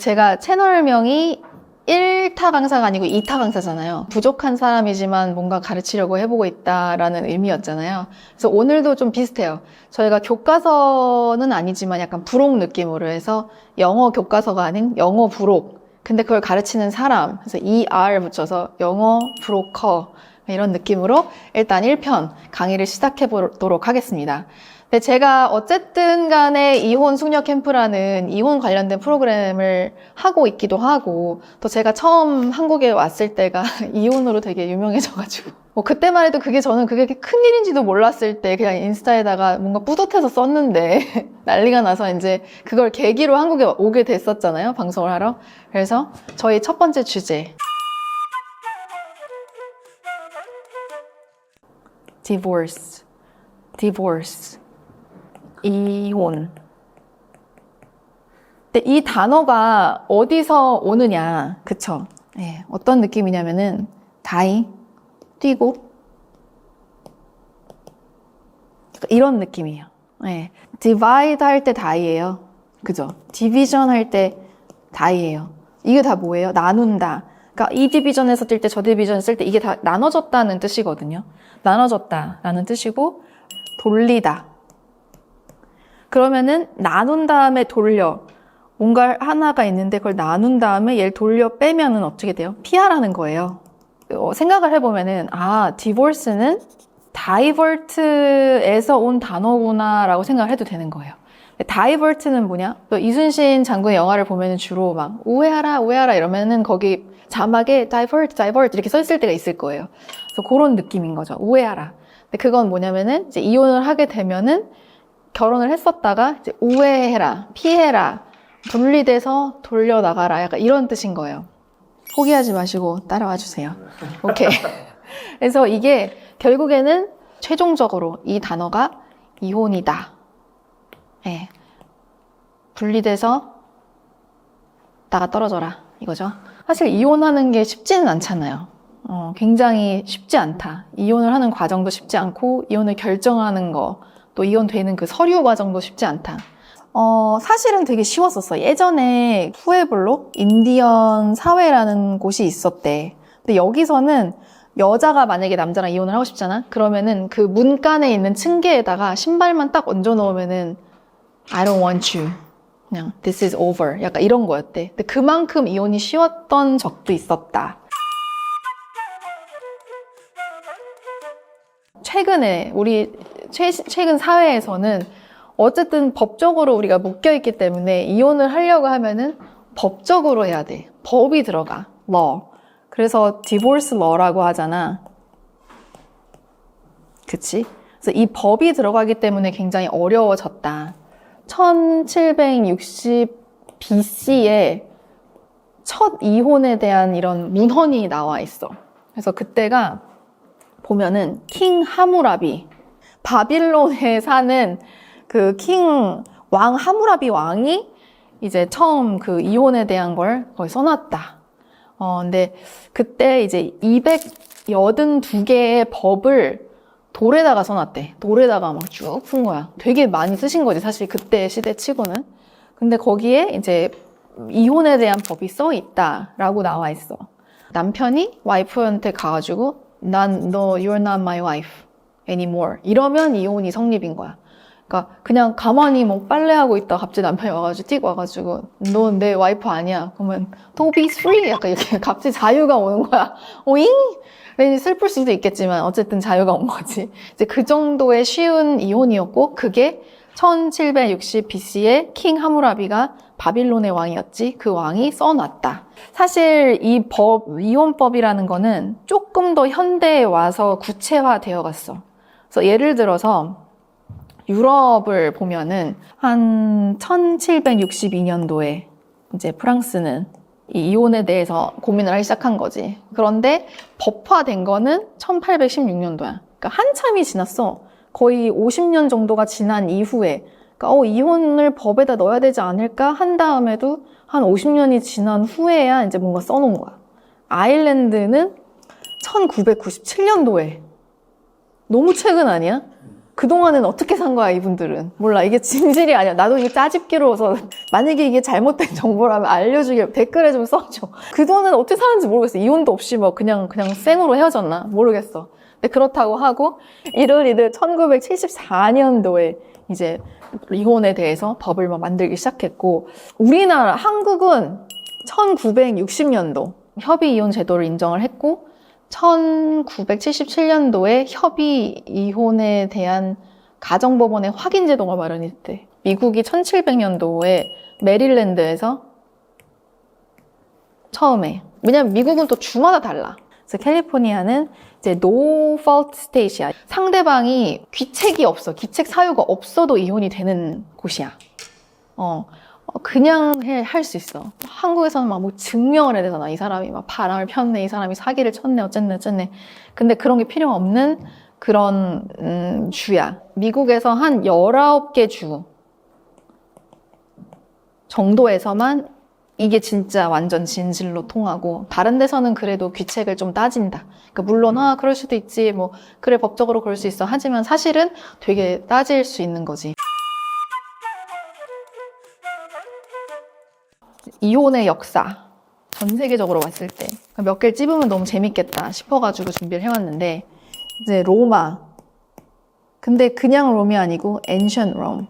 제가 채널명이 1타 강사가 아니고 2타 강사잖아요. 부족한 사람이지만 뭔가 가르치려고 해보고 있다라는 의미였잖아요. 그래서 오늘도 좀 비슷해요. 저희가 교과서는 아니지만 약간 부록 느낌으로 해서 영어 교과서가 아닌 영어 부록. 근데 그걸 가르치는 사람. 그래서 ER 붙여서 영어 브로커. 이런 느낌으로 일단 1편 강의를 시작해 보도록 하겠습니다. 근데 제가 어쨌든 간에 이혼 숙녀 캠프라는 이혼 관련된 프로그램을 하고 있기도 하고 또 제가 처음 한국에 왔을 때가 이혼으로 되게 유명해져가지고. 뭐 그때만 해도 그게 저는 그게 큰 일인지도 몰랐을 때 그냥 인스타에다가 뭔가 뿌듯해서 썼는데 난리가 나서 이제 그걸 계기로 한국에 오게 됐었잖아요 방송을 하러. 그래서 저희 첫 번째 주제. Divorce. Divorce 이혼. 근데 이 단어가 어디서 오느냐, 그쵸? 예, 어떤 느낌이냐면은, die, 뛰고, 이런 느낌이에요. 예, divide 할때 die예요. 그죠? division 할때 die예요. 이게 다 뭐예요? 나눈다. 그러니까 이 디비전에서 뛸 때 저 디비전 쓸 때 이게 다 나눠졌다는 뜻이거든요. 나눠졌다라는 뜻이고, 돌리다. 그러면은 나눈 다음에 돌려 뭔가 하나가 있는데 그걸 나눈 다음에 얘를 돌려 빼면은 어떻게 돼요? 피하라는 거예요. 어, 생각을 해보면은 아 디볼스는 다이버트에서 온 단어구나라고 생각을 해도 되는 거예요. 다이버트는 뭐냐? 또 이순신 장군의 영화를 보면은 주로 막 우회하라 우회하라 이러면은 거기 자막에 divert, divert 이렇게 써 있을 때가 있을 거예요. 그래서 그런 느낌인 거죠. 우회하라. 근데 그건 뭐냐면은 이제 이혼을 하게 되면은 결혼을 했었다가 이제 우회해라, 피해라, 분리돼서 돌려나가라 약간 이런 뜻인 거예요. 포기하지 마시고 따라와 주세요. 오케이. 그래서 이게 결국에는 최종적으로 이 단어가 이혼이다. 예. 분리돼서 나가 떨어져라 이거죠. 사실 이혼하는 게 쉽지는 않잖아요. 어, 굉장히 쉽지 않다. 이혼을 하는 과정도 쉽지 않고 이혼을 결정하는 거, 또 이혼되는 그 서류 과정도 쉽지 않다. 어, 사실은 되게 쉬웠었어. 예전에 푸에블로 인디언 사회라는 곳이 있었대. 근데 여기서는 여자가 만약에 남자랑 이혼을 하고 싶잖아? 그러면은 그 문간에 있는 층계에다가 신발만 딱 얹어 놓으면은 I don't want you. 그냥 this is over. 약간 이런 거였대. 근데 그만큼 이혼이 쉬웠던 적도 있었다. 최근에 우리 최, 최근 사회에서는 어쨌든 법적으로 우리가 묶여 있기 때문에 이혼을 하려고 하면은 법적으로 해야 돼. 법이 들어가. law. 그래서 divorce law라고 하잖아. 그치? 그래서 이 법이 들어가기 때문에 굉장히 어려워졌다. 1760 BC에 첫 이혼에 대한 이런 문헌이 나와 있어. 그래서 그때가 보면은 킹 하무라비 바빌론에 사는 그 킹 왕 하무라비 왕이 이제 처음 그 이혼에 대한 걸 거기 써놨다. 어, 근데 그때 이제 282개의 법을 돌에다가 써놨대. 돌에다가 막쭉쓴 거야. 되게 많이 쓰신 거지, 사실 그때 시대 치고는. 근데 거기에 이제 이혼에 대한 법이 써 있다라고 나와 있어. 남편이 와이프한테 가가지고 난 너 you're not my wife anymore 이러면 이혼이 성립인 거야. 그러니까 그냥 가만히 뭐 빨래하고 있다 갑자기 남편이 와가지고 띡 와가지고 너내 와이프 아니야. 그러면 don't be free 약간 이렇게 갑자기 자유가 오는 거야. 오잉? 슬플 수도 있겠지만 어쨌든 자유가 온 거지. 이제 그 정도의 쉬운 이혼이었고 그게 1760 BC에 킹 하무라비가 바빌론의 왕이었지. 그 왕이 써놨다. 사실 이 법, 이혼법이라는 거는 조금 더 현대에 와서 구체화되어 갔어. 그래서 예를 들어서 유럽을 보면은 한 1762년도에 이제 프랑스는 이 이혼에 대해서 고민을 하기 시작한 거지. 그런데 법화된 거는 1816년도야. 그러니까 한참이 지났어. 거의 50년 정도가 지난 이후에 그러니까 어, 이혼을 법에다 넣어야 되지 않을까 한 다음에도 한 50년이 지난 후에야 이제 뭔가 써놓은 거야. 아일랜드는 1997년도에 너무 최근 아니야? 그동안은 어떻게 산 거야, 이분들은. 몰라. 이게 진실이 아니야. 나도 이게 짜집기로서 만약에 이게 잘못된 정보라면 알려주길 댓글에 좀 써줘. 그동안은 어떻게 살았는지 모르겠어. 이혼도 없이 뭐 그냥, 그냥 생으로 헤어졌나? 모르겠어. 근데 그렇다고 하고, 이를 이들 1974년도에 이제 이혼에 대해서 법을 막 만들기 시작했고, 우리나라, 한국은 1960년도 협의 이혼 제도를 인정을 했고, 1977년도에 협의 이혼에 대한 가정법원의 확인 제도가 마련했대. 미국이 1700년도에 메릴랜드에서 처음에. 왜냐면 미국은 또 주마다 달라. 그래서 캘리포니아는 이제 no fault state이야. 상대방이 귀책이 없어. 귀책 사유가 없어도 이혼이 되는 곳이야. 어. 어, 그냥 할수 있어. 한국에서는 막 뭐 증명을 해야 되잖아. 이 사람이 막 바람을 폈네, 이 사람이 사기를 쳤네, 어쨌네, 어쨌네. 근데 그런 게 필요 없는 그런, 음, 주야. 미국에서 한 19개 주 정도에서만 이게 진짜 완전 진실로 통하고, 다른 데서는 그래도 귀책을 좀 따진다. 그러니까 물론, 아, 그럴 수도 있지. 뭐, 그래, 법적으로 그럴 수 있어. 하지만 사실은 되게 따질 수 있는 거지. 이혼의 역사 전 세계적으로 봤을 때 몇 개를 찝으면 너무 재밌겠다 싶어가지고 준비를 해왔는데 이제 로마. 근데 그냥 롬이 아니고 ancient Rome.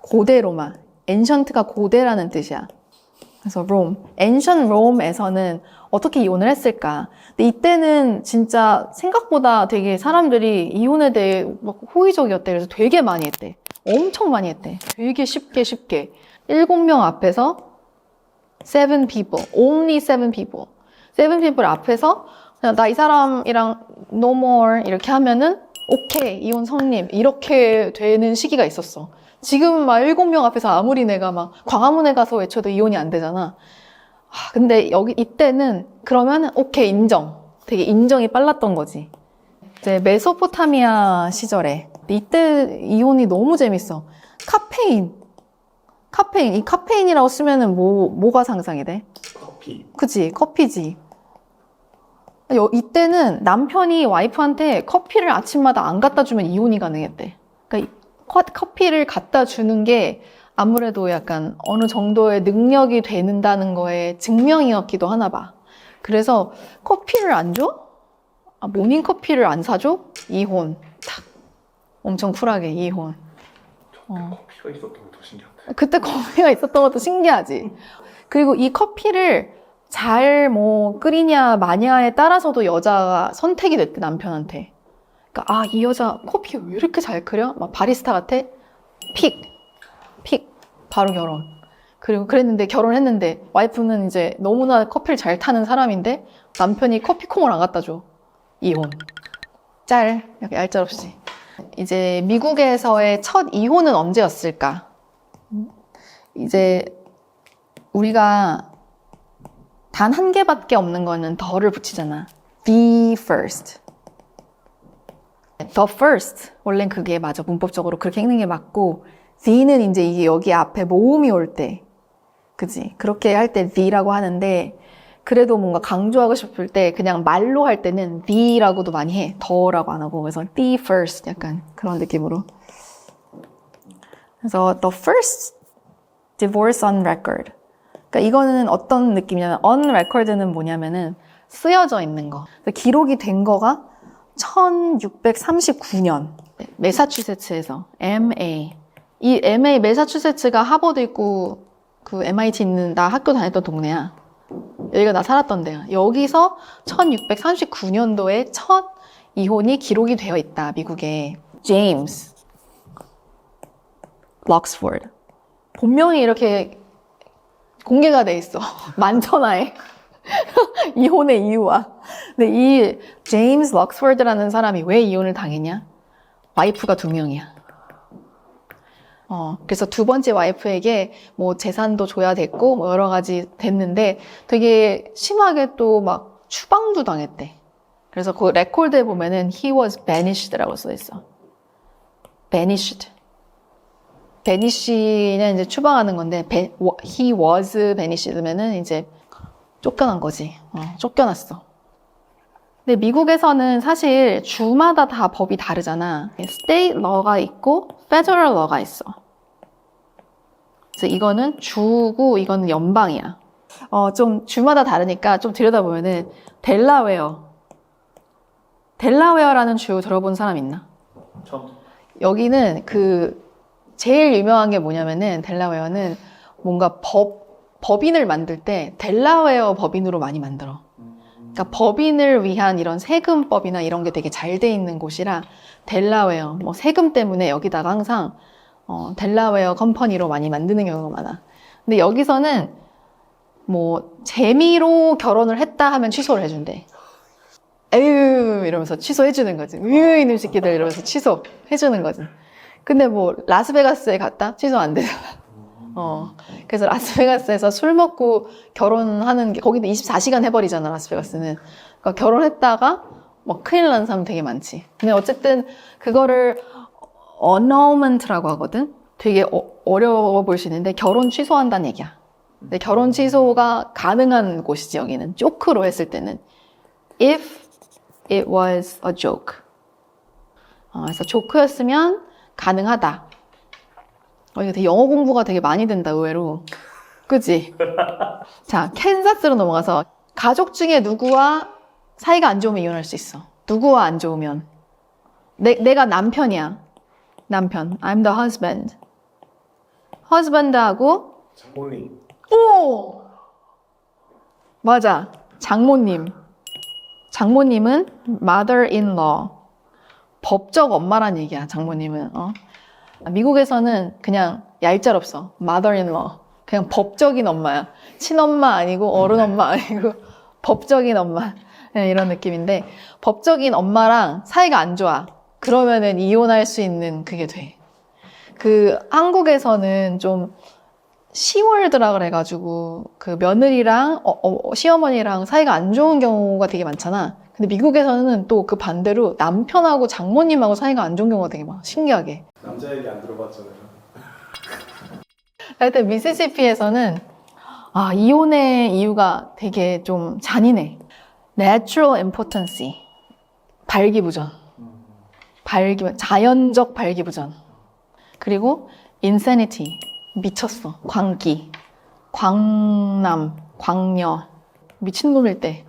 고대 로마. ancient가 고대라는 뜻이야. 그래서 Rome. ancient Rome에서는 어떻게 이혼을 했을까? 근데 이때는 진짜 생각보다 되게 사람들이 이혼에 대해 막 호의적이었대. 그래서 되게 많이 했대. 엄청 많이 했대. 되게 쉽게 쉽게. 일곱 명 앞에서 seven people, only seven people, seven people 앞에서 그냥 나 이 사람이랑 no more 이렇게 하면은 오케이 이혼 성립 이렇게 되는 시기가 있었어. 지금 막 일곱 명 앞에서 아무리 내가 막 광화문에 가서 외쳐도 이혼이 안 되잖아. 아, 근데 여기 이때는 그러면 오케이 인정. 되게 인정이 빨랐던 거지. 이제 메소포타미아 시절에 이때 이혼이 너무 재밌어. 카페인. 카페인. 이 카페인이라고 쓰면은 뭐, 뭐가 상상이 돼? 커피. 그치, 커피지. 여- 이때는 남편이 와이프한테 커피를 아침마다 안 갖다 주면 이혼이 가능했대. 그러니까 커피를 갖다 주는 게 아무래도 약간 어느 정도의 능력이 되는다는 거에 증명이었기도 하나 봐. 그래서 커피를 안 줘? 아, 모닝 커피를 안 사줘? 이혼. 탁. 엄청 쿨하게 이혼. 어. 커피가 있었던 게 더 신기하다. 그때 커피가 있었던 것도 신기하지. 그리고 이 커피를 잘 뭐 끓이냐 마냐에 따라서도 여자가 선택이 됐대 남편한테. 그러니까 아 이 여자 커피 왜 이렇게 잘 끓여? 막 바리스타 같아? 픽, 픽, 바로 결혼. 그리고 그랬는데 결혼했는데 와이프는 이제 너무나 커피를 잘 타는 사람인데 남편이 커피콩을 안 갖다 줘. 이혼. 짤, 약간 얄짤없이. 이제 미국에서의 첫 이혼은 언제였을까? 이제 우리가 단 한 개밖에 없는 거는 더를 붙이잖아. The first. The first. 원래는 그게 맞아. 문법적으로 그렇게 읽는 게 맞고, the는 이제 이게 여기 앞에 모음이 올 때. 그지? 그렇게 할 때 the라고 하는데, 그래도 뭔가 강조하고 싶을 때 그냥 말로 할 때는 the라고도 많이 해. 더라고 안 하고. 그래서 the first. 약간 그런 느낌으로. 그래서 the first divorce on record. 그러니까 이거는 어떤 느낌이냐면 on record는 뭐냐면은 쓰여져 있는 거. 기록이 된 거가 1639년 메사추세츠에서 MA. 이 MA 메사추세츠가 하버드 있고 그 MIT 있는 나 학교 다녔던 동네야. 여기가 나 살았던 데야. 여기서 1639년도에 첫 이혼이 기록이 되어 있다. 미국에. 제임스 럭스포드. 본명이 이렇게 공개가 돼 있어. 만천하에. 이혼의 이유와. 근데 이 제임스 럭스포드라는 사람이 왜 이혼을 당했냐? 와이프가 두 명이야. 어, 그래서 두 번째 와이프에게 뭐 재산도 줘야 됐고, 뭐 여러 가지 됐는데 되게 심하게 또 막 추방도 당했대. 그래서 그 레코드에 보면은 he was banished라고 써 있어. banished. Banish는 이제 추방하는 건데 be- he was banished면은 이제 쫓겨난 거지. 어, 쫓겨났어. 근데 미국에서는 사실 주마다 다 법이 다르잖아. state law가 있고 federal law가 있어. 그래서 이거는 주고 이거는 연방이야. 어, 좀 주마다 다르니까 좀 들여다보면은 델라웨어. 델라웨어라는 주 들어본 사람 있나? 처음 여기는 그 제일 유명한 게 뭐냐면은 델라웨어는 뭔가 법 법인을 만들 때 델라웨어 법인으로 많이 만들어. 그러니까 법인을 위한 이런 세금법이나 이런 게 되게 잘 돼 있는 곳이라 델라웨어 뭐 세금 때문에 여기다가 항상 어, 델라웨어 컴퍼니로 많이 만드는 경우가 많아. 근데 여기서는 뭐 재미로 결혼을 했다 하면 취소를 해준대. 에휴 이러면서 취소해주는 거지. 으 이놈 새끼들 이러면서 취소해주는 거지. 근데 뭐 라스베가스에 갔다 취소 안 되잖아. 어. 그래서 라스베가스에서 술 먹고 결혼하는 게 거기도 24시간 해버리잖아 라스베가스는. 그러니까 결혼했다가 뭐 큰일 난 사람 되게 많지. 근데 어쨌든 그거를 어너먼트라고 하거든. 되게 어, 려워 보일 수 있는데 결혼 취소한다는 얘기야. 근데 결혼 취소가 가능한 곳이지 여기는 조크로 했을 때는 if it was a joke. 어, 그래서 조크였으면 가능하다. 어, 이거 되게 영어 공부가 되게 많이 된다, 의외로. 그지? 자, 캔사스로 넘어가서 가족 중에 누구와 사이가 안 좋으면 이혼할 수 있어. 누구와 안 좋으면. 내, 내가 남편이야. 남편. I'm the husband. husband하고, 장모님 오! 맞아. 장모님. 장모님은 mother-in-law. 법적 엄마란 얘기야, 장모님은. 어? 미국에서는 그냥 얄짤 없어. mother-in-law. 그냥 법적인 엄마야. 친엄마 아니고 어른 엄마 아니고 법적인 엄마. 네, 이런 느낌인데 법적인 엄마랑 사이가 안 좋아. 그러면은 이혼할 수 있는 그게 돼. 그 한국에서는 좀 시월드라 그래가지고 그 며느리랑 어, 어, 시어머니랑 사이가 안 좋은 경우가 되게 많잖아. 근데 미국에서는 또 그 반대로 남편하고 장모님하고 사이가 안 좋은 경우가 되게 많아. 신기하게. 남자 얘기 안 들어봤잖아요 하여튼 미시시피에서는 아 이혼의 이유가 되게 좀 잔인해. Natural impotency. 발기부전. 발기 자연적 발기부전. 그리고 insanity. 미쳤어. 광기. 광남, 광녀. 미친놈일 때.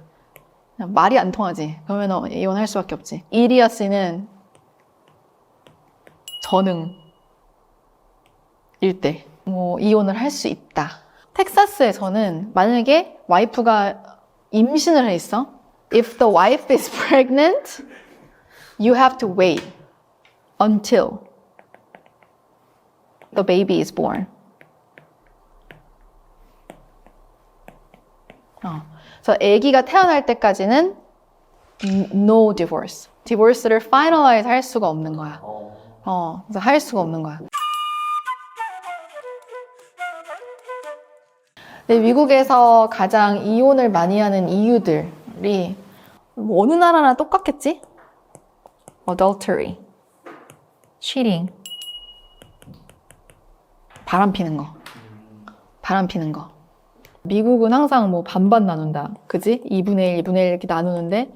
말이 안 통하지. 그러면 이혼할 수밖에 없지. 이리아스는 전능. 일 때. 뭐, 이혼을 할 수 있다. 텍사스에서는 만약에 와이프가 임신을 해 있어. If the wife is pregnant, you have to wait until the baby is born. 어. 그래서 아기가 태어날 때까지는 no divorce. divorce를 finalize 할 수가 없는 거야. 어, 어, 그래서 할 수가 없는 거야. 근데 미국에서 가장 이혼을 많이 하는 이유들이 뭐 어느 나라나 똑같겠지? adultery, cheating, 바람 피는 거, 바람 피는 거. 미국은 항상 뭐 반반 나눈다. 그지? 2분의 1, 2분의 1 이렇게 나누는데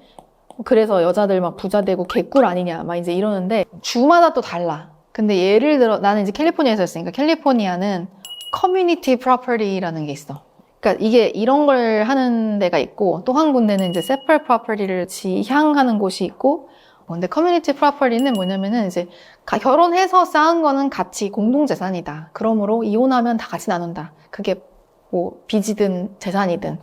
그래서 여자들 막 부자 되고 개꿀 아니냐 막 이제 이러는데 주마다 또 달라. 근데 예를 들어 나는 이제 캘리포니아에서 했으니까 캘리포니아는 커뮤니티 프로퍼티라는 게 있어. 그러니까 이게 이런 걸 하는 데가 있고 또 한 군데는 이제 세퍼 프로퍼티를 지향하는 곳이 있고 어, 근데 커뮤니티 프로퍼티는 뭐냐면은 이제 가- 결혼해서 쌓은 거는 같이 공동 재산이다. 그러므로 이혼하면 다 같이 나눈다. 그게 뭐 빚이든 재산이든.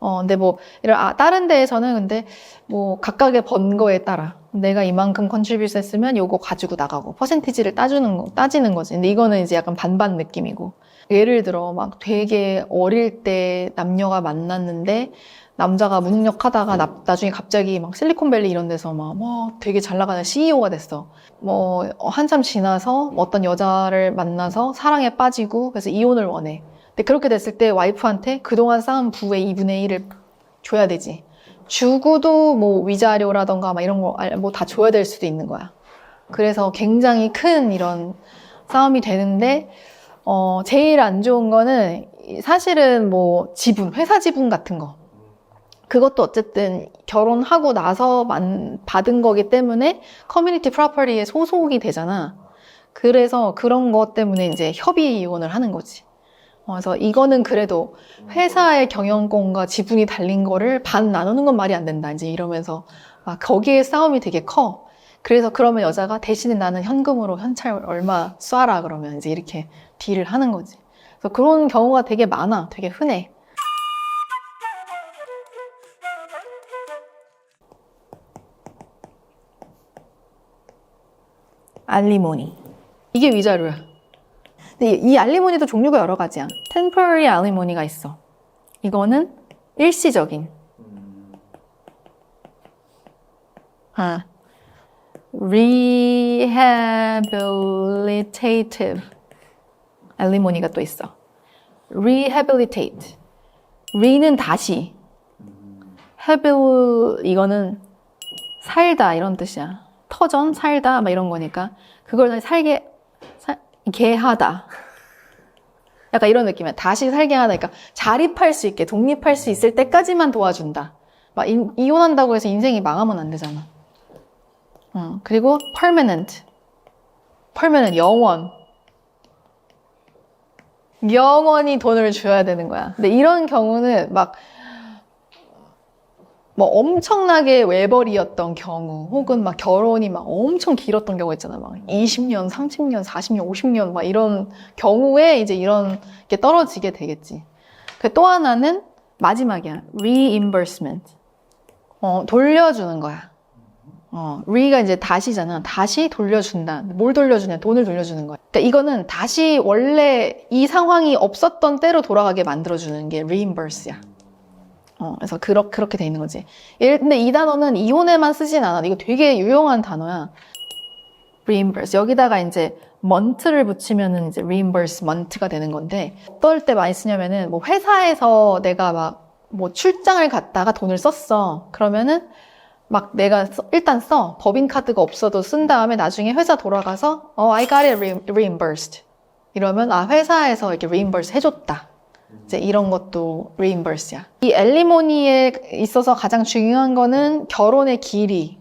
어 근데 뭐 이런 아 다른 데에서는 근데 뭐 각각의 번 거에 따라 내가 이만큼 컨트리뷰트 했으면 요거 가지고 나가고 퍼센티지를 따주는 거 따지는 거지. 근데 이거는 이제 약간 반반 느낌이고. 예를 들어 막 되게 어릴 때 남녀가 만났는데 남자가 무능력하다가 나, 나중에 갑자기 막 실리콘밸리 이런 데서 막 뭐 되게 잘 나가는 CEO가 됐어. 뭐 한참 지나서 어떤 여자를 만나서 사랑에 빠지고 그래서 이혼을 원해. 근데 그렇게 됐을 때 와이프한테 그동안 쌓은 부의 2분의 1을 줘야 되지. 주고도 뭐 위자료라던가 막 이런 거 뭐 다 줘야 될 수도 있는 거야. 그래서 굉장히 큰 이런 싸움이 되는데 어 제일 안 좋은 거는 사실은 뭐 지분, 회사 지분 같은 거. 그것도 어쨌든 결혼하고 나서 만- 받은 거기 때문에 커뮤니티 프로퍼티에 소속이 되잖아. 그래서 그런 것 때문에 이제 협의 이혼을 하는 거지. 어, 그래서 이거는 그래도 회사의 경영권과 지분이 달린 거를 반 나누는 건 말이 안 된다. 이제 이러면서 막 거기에 싸움이 되게 커. 그래서 그러면 여자가 대신에 나는 현금으로 현찰 얼마 쏴라 그러면 이제 이렇게 딜을 하는 거지. 그래서 그런 경우가 되게 많아. 되게 흔해. 알리모니. 이게 위자료야. 근데 이- 이 알리모니도 종류가 여러 가지야. temporary 알리모니가 있어. 이거는 일시적인. 아, rehabilitative 알리모니가 또 있어. rehabilitate. re는 다시. habil 이거는 살다 이런 뜻이야. 터전 살다 막 이런 거니까 그걸 살게 살게 하다. 약간 이런 느낌이야. 다시 살게 하다. 그러니까 자립할 수 있게 독립할 수 있을 때까지만 도와준다. 막 인- 이혼한다고 해서 인생이 망하면 안 되잖아. 어, 그리고 permanent. permanent 영원. 영원히 돈을 줘야 되는 거야. 근데 이런 경우는 막 뭐 엄청나게 외벌이였던 경우 혹은 막 결혼이 막 엄청 길었던 경우 있잖아. 막 20년, 30년, 40년, 50년 막 이런 경우에 이제 이런 게 떨어지게 되겠지. 그또 하나는 마지막이야. reimbursement. 어, 돌려주는 거야. 어, re가 이제 다시잖아. 다시 돌려준다. 뭘 돌려주냐? 돈을 돌려주는 거야. 그러니까 이거는 다시 원래 이 상황이 없었던 때로 돌아가게 만들어주는 게 reimburse야. 어, 그래서 그렇, 그렇게 돼 있는 거지. 예, 근데 이 단어는 이혼에만 쓰진 않아. 이거 되게 유용한 단어야. reimburse. 여기다가 이제 month를 붙이면은 이제 reimbursement가 되는 건데, 어떨 때 많이 쓰냐면은, 뭐 회사에서 내가 막 뭐 출장을 갔다가 돈을 썼어. 그러면은 막 내가 써- 일단 써. 법인카드가 없어도 쓴 다음에 나중에 회사 돌아가서, 어, I got it re- reimbursed. 이러면, 아, 회사에서 이렇게 reimburse 해줬다. 이제 이런 것도 reimburse야. 이 엘리모니에 있어서 가장 중요한 거는 결혼의 길이.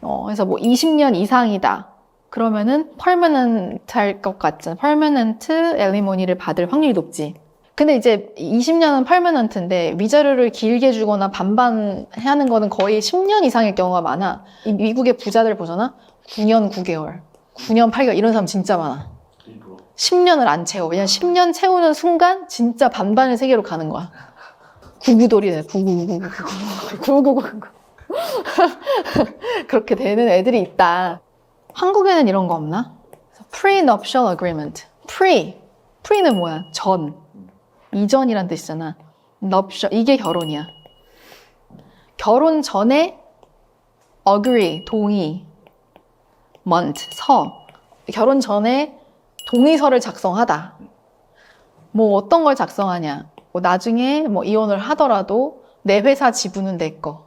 어, 그래서 뭐 20년 이상이다. 그러면은 permanent 할 것 같잖아. permanent 엘리모니를 받을 확률이 높지. 근데 이제 20년은 permanent인데 위자료를 길게 주거나 반반 하는 거는 거의 10년 이상일 경우가 많아. 이 미국의 부자들 보잖아. 9년 9개월, 9년 8개월 이런 사람 진짜 많아. 일부러 10년을 안 채워. 왜냐면 10년 채우는 순간 진짜 반반의 세계로 가는 거야. 구구돌이 돼. 구구구구구. 구구구구. 그렇게 되는 애들이 있다. 한국에는 이런 거 없나? Prenuptial agreement. Pre. Pre는 뭐야? 전. 이전이란 뜻이잖아. nuptial. 이게 결혼이야. 결혼 전에 agree. 동의. month. 서. 결혼 전에 동의서를 작성하다. 뭐 어떤 걸 작성하냐? 뭐 나중에 뭐 이혼을 하더라도 내 회사 지분은 내 거.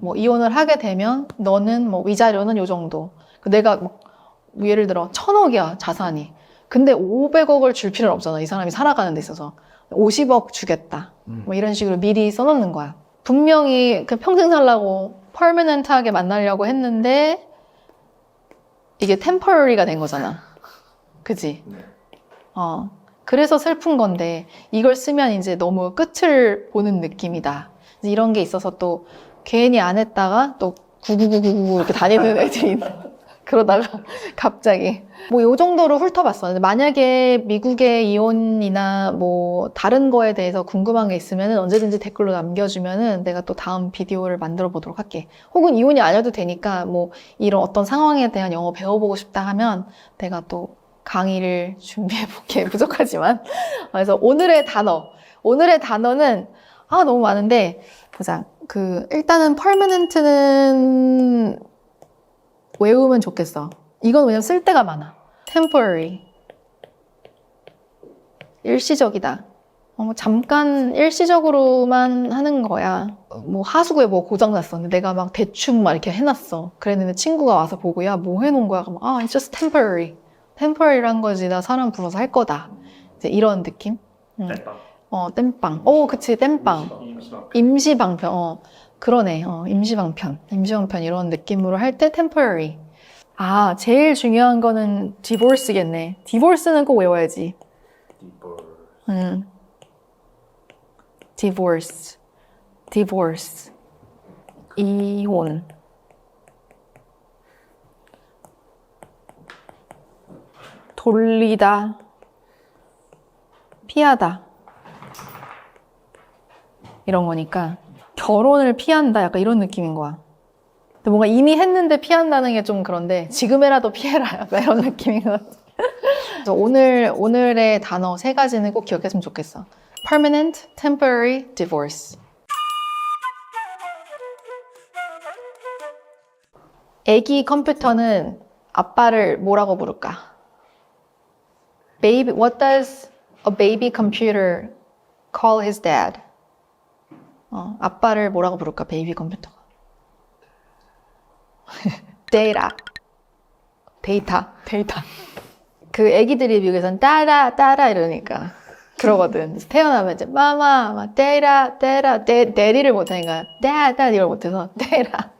뭐 이혼을 하게 되면 너는 뭐 위자료는 요 정도. 그 내가 뭐 예를 들어 천억이야 자산이. 근데 500억을 줄 필요는 없잖아. 이 사람이 살아가는 데 있어서 50억 주겠다. 뭐 이런 식으로 미리 써놓는 거야. 분명히 그 평생 살라고 퍼머넌트하게 만나려고 했는데 이게 템퍼러리가 된 거잖아. 그지? 네. 어. 그래서 슬픈 건데 이걸 쓰면 이제 너무 끝을 보는 느낌이다. 이런 게 있어서 또 괜히 안 했다가 또 구구구구구 이렇게 다니는 애들이 있는. 그러다가 갑자기 뭐 요 정도로 훑어봤어. 만약에 미국의 이혼이나 뭐 다른 거에 대해서 궁금한 게 있으면 언제든지 댓글로 남겨주면은 내가 또 다음 비디오를 만들어 보도록 할게. 혹은 이혼이 아니어도 되니까 뭐 이런 어떤 상황에 대한 영어 배워보고 싶다 하면 내가 또 강의를 준비해 볼게. 부족하지만. 그래서 오늘의 단어. 오늘의 단어는 아 너무 많은데 보자. 그 일단은 permanent는 외우면 좋겠어. 이건 왜냐면 쓸 데가 많아. temporary. 일시적이다. 어, 뭐 잠깐 일시적으로만 하는 거야. 어, 뭐 하수구에 뭐 고장 났어. 근데 내가 막 대충 막 이렇게 해놨어. 그랬는데 친구가 와서 보고 야뭐 해놓은 거야? 그러면 아, it's just temporary. Temporary란 거지. 나 사람 불러서 할 거다. 이제 이런 느낌? 음. 땜빵 어, 땜빵. 오, 그치, 땜빵. 임시 임시방. 임시 방편. 어, 그러네. 어, 임시 방편. 임시 방편 이런 느낌으로 할때 temporary. 아, 제일 중요한 거는 divorce겠네. divorce는 꼭 외워야지. 디벌. 음. divorce. divorce. 이혼. 돌리다. 피하다. 이런 거니까 결혼을 피한다 약간 이런 느낌인 거야. 근데 뭔가 이미 했는데 피한다는 게 좀 그런데 지금이라도 피해라 약간 이런 느낌인 거야. 그래서 오늘 오늘의 단어 세 가지는 꼭 기억했으면 좋겠어. permanent, temporary, divorce. 애기 컴퓨터는 아빠를 뭐라고 부를까? Baby, what does a baby computer call his dad? 어, 아빠를 뭐라고 부를까? 베이비 컴퓨터가. 데이터. 데이터. 데이터. 그 애기들이 미국에선 따라 따라 이러니까 그러거든. 태어나면 이제 마마 막 데이터 데이터 데 데리를 못하니까 데다 이걸 못해서 데이터